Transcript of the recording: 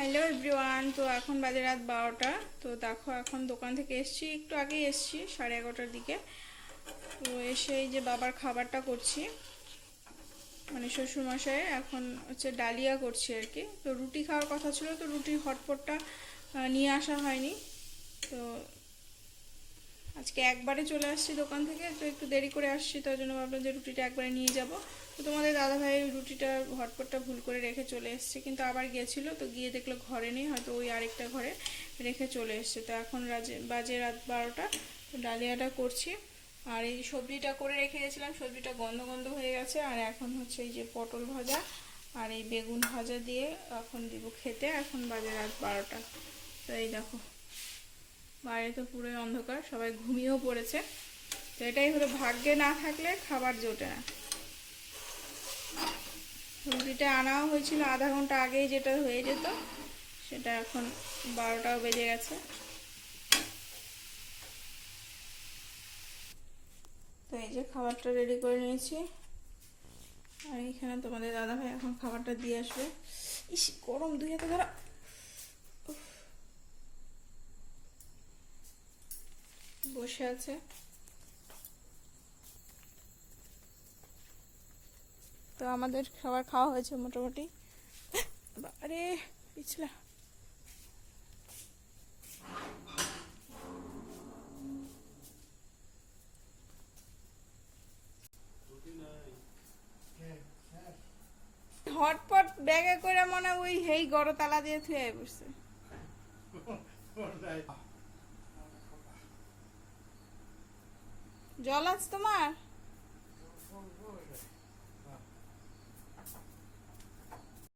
Everyone, তো এখন বাজে রাত বারোটা, তো দেখো এখন দোকান থেকে এসছি, একটু আগে এসছি, সাড়ে এগারোটার দিকে। তো এসে এই যে বাবার খাবারটা করছি মানে শ্বশুরমশাই এখন হচ্ছে ডালিয়া করছি আর কি। তো রুটি খাওয়ার কথা ছিল, তো রুটির হটপটটা নিয়ে আসা হয়নি। তো আজকে একবারে চলে আসছি দোকান থেকে, তো একটু দেরি করে আসছি, তার জন্য ভাবলাম যে রুটিটা একবারে নিয়ে যাব। তো তোমাদের দাদাভাই রুটিটা হটপটটা ভুল করে রেখে চলে এসছে, কিন্তু আবার গিয়েছিল তো গিয়ে দেখল ঘরে নেই, হয়তো ওই আরেকটা ঘরে রেখে চলে এসছে। তো এখন রাজে, বাজে রাত বারোটা ডালিয়াটা করছি। আর এই সবজিটা করে রেখে গেছিলাম, সবজিটা গন্ধ গন্ধ হয়ে গেছে, আর এখন হচ্ছে এই যে পটল ভাজা আর এই বেগুন ভাজা দিয়ে এখন দিব খেতে, এখন বাজে রাত বারোটা। তো এই দেখো। বাইরে তো পুরোই অন্ধকার, সবাই ঘুমিয়েও পড়েছে। তো এটাই হলো, ভাগ্যে না থাকলে খাবার জোটে না। রুটিটা আনাও হয়েছিল আধা ঘণ্টা আগেই যেটা হয়ে যেত, সেটা এখন বারোটাও বেজে গেছে। তো এই যে খাবারটা রেডি করে নিয়েছি। আর এখানে তোমাদের দাদা ভাই এখন খাবারটা দিয়ে আসবে। ইস, গরম দুই হাতে ধরা। বসে আছে। তো আমাদের খাবার খাওয়া হয়েছে মোটামুটি। আরে, পিছলা। হটপট ব্যাগে করে মনে ওই হেই গড়তালা দিয়ে থুয়ে বসছে। জল আছে তোমার?